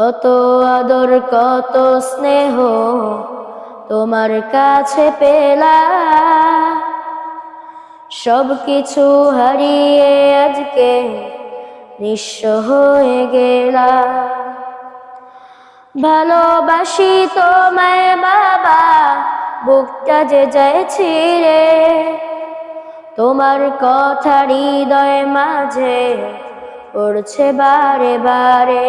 কত আদর, কত স্নেহ তোমার কাছে পেলা সব কিছু হারিয়ে আজকে নিঃস্ব হয়ে গেলা ভালোবাসি তোমায় বাবা, বুকটা যে যায় ছিঁড়ে তোমার কথা হৃদয় মাঝে পড়ছে বারে বারে।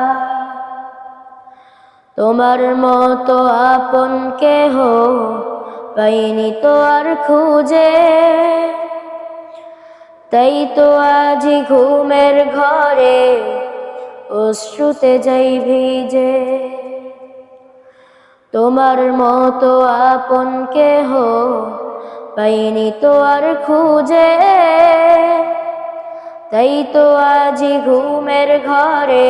তোমার মতো আপন কেহ পাইনি তো আর খুঁজে। তাই তো আজ ঘুমের ঘরে অশ্রুতে যাই ভিজে। তোমার মতো আপন কেহ পাইনি তো আর খুঁজে। তাই তো আজ ঘুমের ঘরে